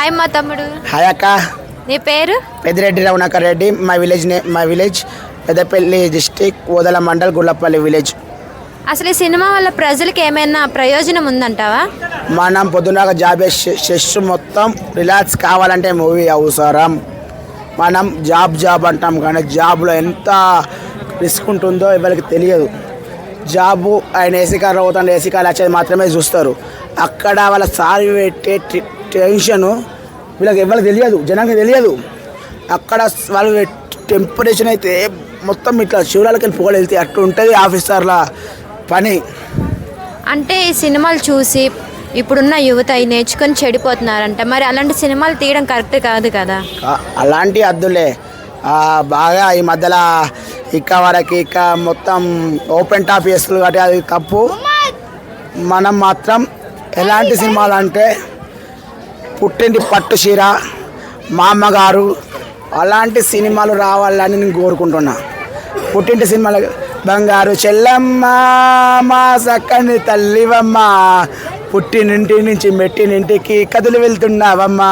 Hi మా తమ్ముడు. Hi అక్క. నీ పేరు? పెద్దిరెడ్డి రమణాకర్ రెడ్డి. మా విలేజ్ నే మా village Peddapalli district Odela mandal Gullapalli village. అసలు ఈ సినిమా వల్ల ప్రజలకు ఏమైనా ప్రయోజనం ఉందంటావా? మనం పొద్దున్నగా జాబ్ స్ట్రెస్ మొత్తం రిలాక్స్ కావాలంటే మూవీ అవసరం. మనం జాబ్ జాబ్ అంటాం కానీ జాబ్లో ఎంత రిస్క్ ఉంటుందో ఎవరికి తెలియదు. జాబు ఆయన ఏసీ కార్లో పోతాడు ఏసీ కార్లు వచ్చేది మాత్రమే చూస్తారు. అక్కడ వాళ్ళ సారి పెట్టే టెన్షను వీళ్ళకి ఎవరికి తెలియదు జనానికి తెలియదు. అక్కడ వాళ్ళు టెంపరేచర్ అయితే మొత్తం ఇట్లా శివరాలకి వెళ్ళి పొగలు వెళ్తే అట్లా ఉంటుంది ఆఫీసర్ల పని. అంటే ఈ సినిమాలు చూసి ఇప్పుడున్న యువత అవి నేర్చుకొని చెడిపోతున్నారంట. మరి అలాంటి సినిమాలు తీయడం కరెక్ట్ కాదు కదా? అలాంటి అద్దులే బాగా ఈ మధ్యలో ఇక్క వరకు ఇక్క మొత్తం ఓపెన్ టాప్ వేస్తుంది కాబట్టి అది తప్పు. మనం మాత్రం ఎలాంటి సినిమాలు అంటే పుట్టింటి పట్టు చీర మా అమ్మగారు అలాంటి సినిమాలు రావాలని నేను కోరుకుంటున్నా. పుట్టింటి సినిమాలు బంగారు చెల్లమ్మ మా సక్కని తల్లివమ్మ పుట్టినింటి నుంచి మెట్టినింటికి కదులు వెళ్తున్నావమ్మా.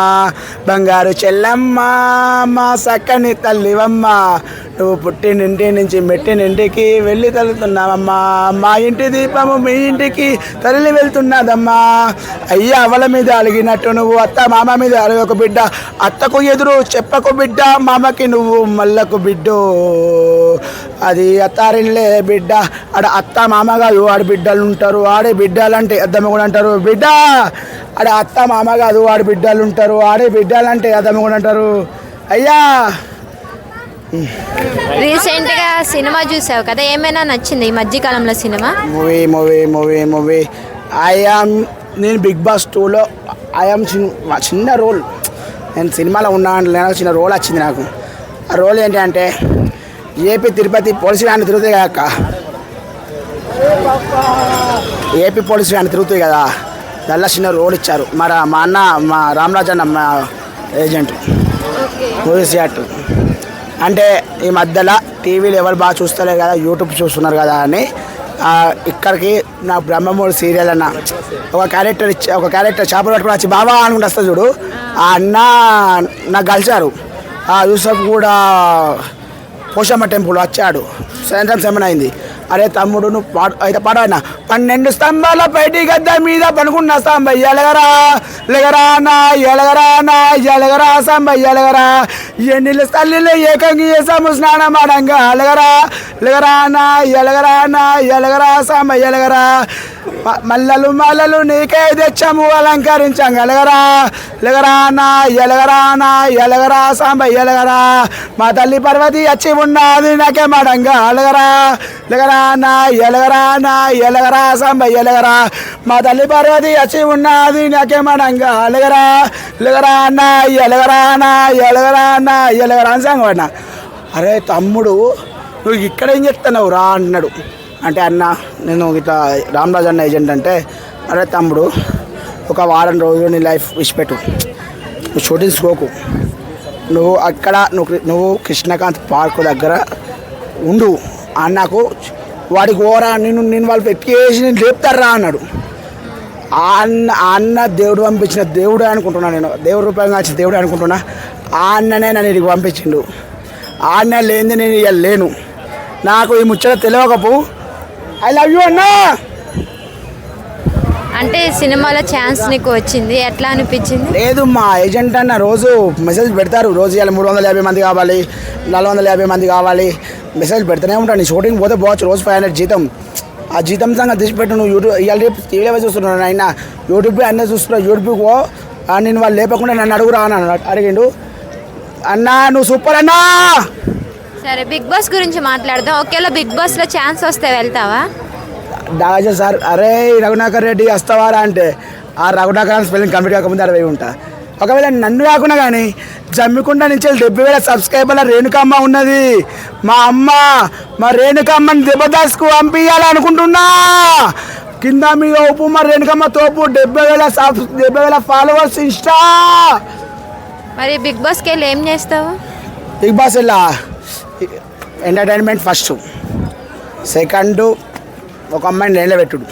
బంగారు చెల్లమ్మ మా సక్కని తల్లివమ్మ నువ్వు పుట్టినింటి నుంచి మెట్టినింటికి వెళ్ళి తల్లుతున్నావమ్మా మా ఇంటి దీపము మీ ఇంటికి తరలి వెళ్తున్నదమ్మా. అయ్యా అవల మీద అలిగినట్టు నువ్వు అత్త మామ మీద అలగకు బిడ్డ అత్తకు ఎదురు చెప్పకు బిడ్డ మామకి నువ్వు మల్లకు బిడ్డు. అది అత్తారిల్లే బిడ్డ. ఆడ అత్త మామ కాదు ఆడ బిడ్డలు ఉంటారు. ఆడే బిడ్డలంటే అద్దమ్మ కూడా అంటారు. బిడ్డ ఆడ అత్త మామ కాదు ఆడ బిడ్డలు ఉంటారు. ఆడే బిడ్డలంటే అద్దమ్మ కూడా అంటారు. అయ్యా రీసెంట్గా సినిమా చూసావు కదా ఏమైనా నచ్చింది ఈ మధ్యకాలంలో cinema? Movie movie movie movie I am నేను బిగ్ బాస్ టూలో ఐఆమ్ చిన్న చిన్న రోల్ నేను సినిమాలో ఉన్నాను చిన్న రోల్ వచ్చింది నాకు. ఆ రోల్ ఏంటి అంటే ఏపీ తిరుపతి పోలీసు వ్యాన్ తిరుగుతాయి కదా అక్క. ఏపీ పోలీసు వ్యాన్ తిరుగుతాయి కదా. దానిలో చిన్న రోల్ ఇచ్చారు. మరి మా అన్న మా రామరాజు అన్న మా ఏజెంట్ మూవీస్ యాక్టర్ అంటే ఈ మధ్యలో టీవీలు ఎవరు బాగా చూస్తలేరు కదా యూట్యూబ్ చూస్తున్నారు కదా అని ఇక్కడికి నా బ్రహ్మమూడి సీరియల్ అన్న ఒక క్యారెక్టర్ ఇచ్చి ఒక క్యారెక్టర్ చేపలు పట్టుకుని వచ్చి బాబా అనుకుంటూ వస్తుంది చూడు ఆ అన్న నాకు కలిశారు ఆ యూసఫ్ కూడా పోషమ్మ టెంపుల్ వచ్చాడు సాయంత్రం సెమన్ అయింది. అరే తమ్ముడు నువ్వు పాడు అయితే పాడైనా పన్నెండు స్తంభాల పైటి గద్ద మీద పనుకున్న స్తంభ ఎలగరా ఎలగరా నా ఎలగరా నా ఎలగరా స్తంభ ఎలగరా. ఎన్నిళ్ళు తల్లిలు ఏకంగా చేసాము స్నానం ఆడంగా. అలగరా ఎలగరా నా ఎలగరా నా ఎలగరా స్తంభ ఎలగరా. మల్లలు మల్లలు నీకే తెచ్చాము అలంకరించాం. ఎలగరా ఎలగరా నా ఎలగరా నా ఎలగరా సాంబ ఎలగరా. మా తల్లి పర్వతి వచ్చి ఉన్నది నాకే మడంగా. అలగరా ఎలగరా నా ఎలగరా నా ఎలగరా సాంబ ఎలగరా. మా తల్లి పర్వతి వచ్చి ఉన్నది నాకే మడంగా. అలగరా ఎలగరా నా ఎలగరా నా ఎలగరా నా ఎలగరా అని సాంగ్ అరే తమ్ముడు నువ్వు ఇక్కడ ఏం చెప్తున్నావు రా అన్నాడు. అంటే అన్న నేను ఇట్లా రామరాజ్ అన్న ఏజెంట్ అంటే అరే తమ్ముడు ఒక వారం రోజులు నీ లైఫ్ విడిచిపెట్టు నువ్వు షూటింగ్స్ పోకు నువ్వు అక్కడ నువ్వు నువ్వు కృష్ణకాంత్ పార్క్ దగ్గర ఉండు. అన్నకు వాడికి ఓరా నేను నేను వాళ్ళు పెట్టేసి నేను లేపుతారా అన్నాడు. ఆ అన్న ఆ అన్న దేవుడు పంపించిన దేవుడు అనుకుంటున్నా నేను. దేవుడు రూపంగా వచ్చిన దేవుడు అనుకుంటున్నా. ఆ అన్ననే నన్ను ఇక్కడికి పంపించిండు. ఆ అన్న లేనిది నేను ఇక లేను నాకు ఈ ముచ్చట తెలియకపో ఐ లవ్ యూ అన్నా. అంటే సినిమాలో ఛాన్స్ నీకు వచ్చింది. ఎట్లా అనిపించింది? లేదు మా ఏజెంట్ అన్న రోజు మెసేజ్ పెడతారు. రోజు ఇవాళ మూడు వందల యాభై మంది కావాలి నాలుగు వందల యాభై మంది కావాలి. మెసేజ్ పెడుతూనే ఉంటాను నీ షూటింగ్ పోతే పోవచ్చు రోజు ఫైవ్ హండ్రెడ్ జీతం. ఆ జీతం సంగతి తీసిపెట్టు నువ్వు యూట్యూబ్ ఇవాళ రేపు టీవీలో చూస్తున్నాను ఆయన యూట్యూబ్ అన్నీ చూస్తున్నా యూట్యూబ్ పో. నేను వాళ్ళు లేపకుండా నన్ను అడుగురా అని అడిగిండు. అన్నా నువ్వు సూపర్ అన్నా. సరే బిగ్ బాస్ గురించి మాట్లాడదాం. ఒకేలా బిగ్ బాస్లో ఛాన్స్ వస్తే వెళ్తావా? దాజా సార్ అరే రఘునాథర్ రెడ్డి వస్తావారా అంటే ఆ రఘునాథర్ స్పెల్లింగ్ కంప్లీట్ కాకముందు అరవై ఉంటా. ఒకవేళ నన్ను కాకుండా కానీ జమ్మికుంట నుంచి డెబ్బై వేల సబ్స్క్రైబర్ల రేణుకమ్మ ఉన్నది. మా అమ్మ మా రేణుకమ్మని దెబ్బదాస్కు పంపించాలనుకుంటున్నా కింద మీద ఉప్పు మా రేణుకమ్మ తోపు డెబ్బై వేల సబ్ డెబ్బై వేల ఫాలోవర్స్ ఇన్స్టా. మరి బిగ్ బాస్కి వెళ్ళి ఏం చేస్తావు? బిగ్ బాస్ ఇలా ఎంటర్టైన్మెంట్ ఫస్ట్ సెకండ్ ఒక అమ్మాయిని లైన్లో పెట్టుడు.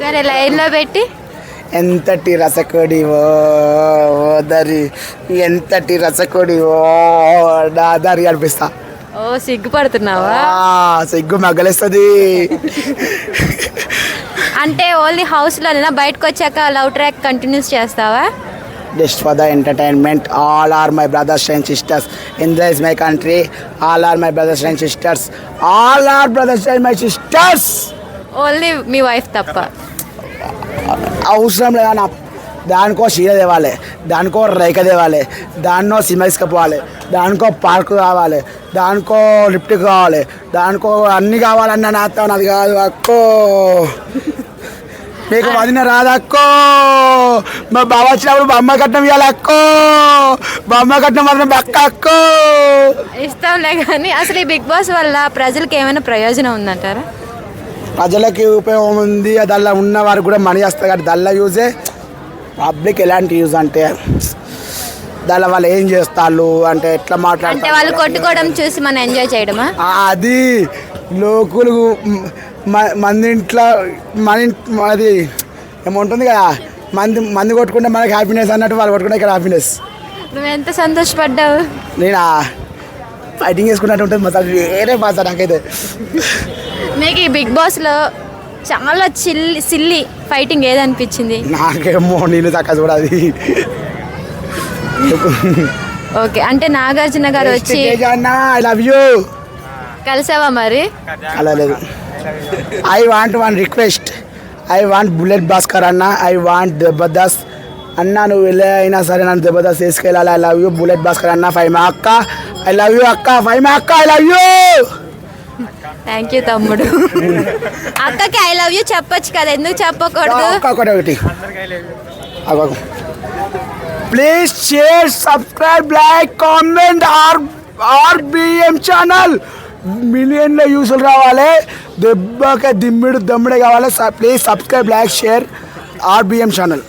సరే లైన్లో పెట్టి. ఎంతటి రసకొడి ఓ దరి ఎంతటి రసకొడి ఓ దరి అనిపిస్తా. ఓ సిగ్గుపడుతున్నావా? ఆ, సిగ్గు మగ్గలేస్తుంది. అంటే ఓన్లీ హౌస్లోనేనా? బయటకు వచ్చాక లవ్ ట్రాక్ కంటిన్యూస్ చేస్తావా? Just for the entertainment all are my brothers and sisters India is my country all are my brothers and sisters all are brothers and my sisters only me wife తప్ప. అవసరం లేదా నా దానికో చీర తేవాలి దానికో రేఖ తేవాలి దాన్నో సినిమా తీసుకుపోవాలి దానికో పార్క్ కావాలి దానికో లిఫ్ట్ కావాలి దానికో అన్ని కావాలన్న నాతో నాది కాదు అక్కో. మీకు వదిన రాదక్కో. మా బావ వచ్చినప్పుడు బొమ్మ కట్నం ఇవ్వాలి అక్కో బొమ్మ కట్నం మాత్రం అక్క అక్కో ఇస్తాంలే కానీ అసలు ఈ బిగ్ బాస్ వల్ల ప్రజలకు ఏమైనా ప్రయోజనం ఉందంటారా? ప్రజలకి ఉపయోగం ఉంది దానిలో ఉన్న వారికి కూడా మనీ వస్తుంది కానీ దానిలో యూజే పబ్లిక్ ఎలాంటి యూజ్ అంటే దానిలో వాళ్ళు ఏం చేస్తారు అంటే ఎట్లా అంటే మాట్లాడతారు వాళ్ళు కొట్టుకోవడం చూసి మనం ఎంజాయ్ చేయడమా? అది లోకులు మంది ఇంట్లో మన ఇంట్- అది ఏముంటుంది కదా మంది మంది కొట్టుకుంటే మనకి హ్యాపీనెస్ అన్నట్టు వాళ్ళు కొట్టుకుంటే ఇక్కడ హ్యాపీనెస్ నువ్వు ఎంత సంతోషపడ్డావు? నేను? ఫైటింగ్ చేసుకున్నట్టు ఉంటుంది మసాజ్ వేరే భాష నాకైతే. మీకు ఈ బిగ్ బాస్లో చాలా చిల్లి సిల్లి ఫైటింగ్ ఏదనిపించింది? నాకేమో నేను చక్క చూడాలి ఓకే అంటే నాగార్జున గారు వచ్చి ఐ లవ్ యూ కలిసావా మరి? అలా లేదు. I want one request I want Bullet Bhaskar అన్న ఐ వాంట్ జబర్దస్త్ అన్న నువ్వు వెళ్ళే అయినా సరే నన్ను జబర్దస్త్ తీసుకెళ్ళాలి I love you Bullet Bhaskar అన్న ఫైవ్ మా అక్క ఐ లవ్ యూ అక్క ఫైవ్ మా అక్క I love you thank you తమ్ముడు. అక్కకి ఐ లవ్ యూ చెప్పొచ్చు కదా ఎందుకు చెప్పకూడదు? ఒకటి. Please share subscribe like comment R R BM channel మిలియన్లో యూసులు రావాలి దెబ్బకే దిమ్మిడు దమ్ముడే కావాలి please subscribe like share RBM channel